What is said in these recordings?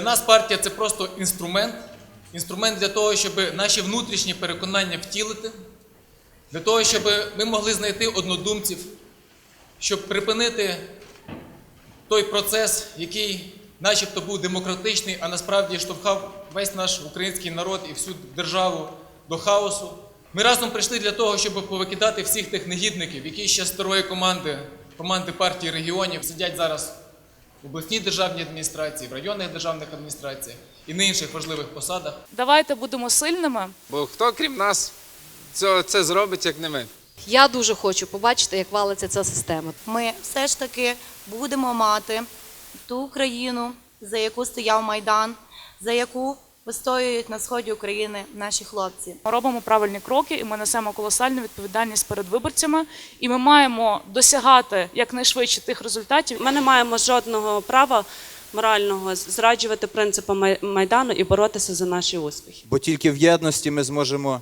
нас партія це просто інструмент, інструмент для того, щоб наші внутрішні переконання втілити, для того, щоб ми могли знайти однодумців, щоб припинити той процес, який начебто був демократичний, а насправді штовхав весь наш український народ і всю державу до хаосу. Ми разом прийшли для того, щоб повикидати всіх тих негідників, які ще старої команди, команди партії регіонів сидять зараз в обласній державній адміністрації, в районних державних адміністраціях і на інших важливих посадах. Давайте будемо сильними. Бо хто крім нас це, це зробить, як не ми? Я дуже хочу побачити, як валиться ця система. ми все ж таки будемо мати ту країну, за яку стояв Майдан, за яку вистоюють на сході України наші хлопці. Ми робимо правильні кроки, і ми несемо колосальну відповідальність перед виборцями. І ми маємо досягати якнайшвидше тих результатів. Ми не маємо жодного права морального зраджувати принципи майдану і боротися за наші успіхи. Бо тільки в єдності ми зможемо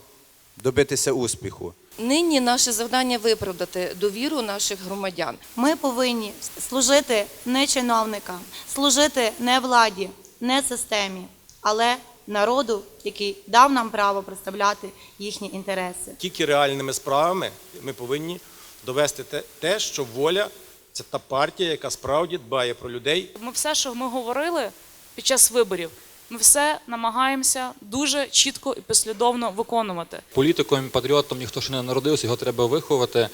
добитися успіху. Нині наше завдання виправдати довіру наших громадян. Ми повинні служити не чиновникам, служити не владі, не системі, але народу, який дав нам право представляти їхні інтереси. тільки реальними справами ми повинні довести те, що воля це та партія, яка справді дбає про людей Ми все, що ми говорили під час виборів, ми все намагаємося дуже чітко і послідовно виконувати. Політиком і патріотом ніхто ще не народився, його треба виховати.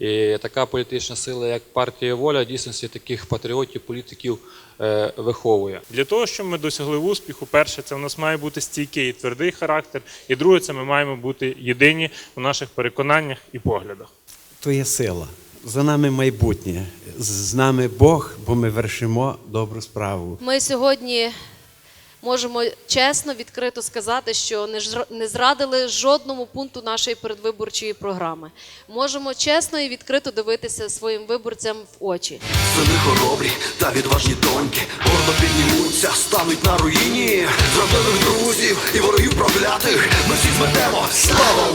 І така політична сила, як партія воля, дійсності таких патріотів, політиків е, виховує. Для того, щоб ми досягли успіху, перше, це в нас має бути стійкий і твердий характер. І друге, це ми маємо бути єдині у наших переконаннях і поглядах. то є сила. За нами майбутнє, з- з нами Бог, бо ми вершимо добру справу. Ми сьогодні можемо чесно, відкрито сказати, що не зрадили жодному пункту нашої передвиборчої програми. Можемо чесно і відкрито дивитися своїм виборцям в очі. Сини хоробрі та відважні доньки гордо піднімуться, стануть на руїні. Зробили друзів і ворогів проклятих. Ми всі зметемо. Слава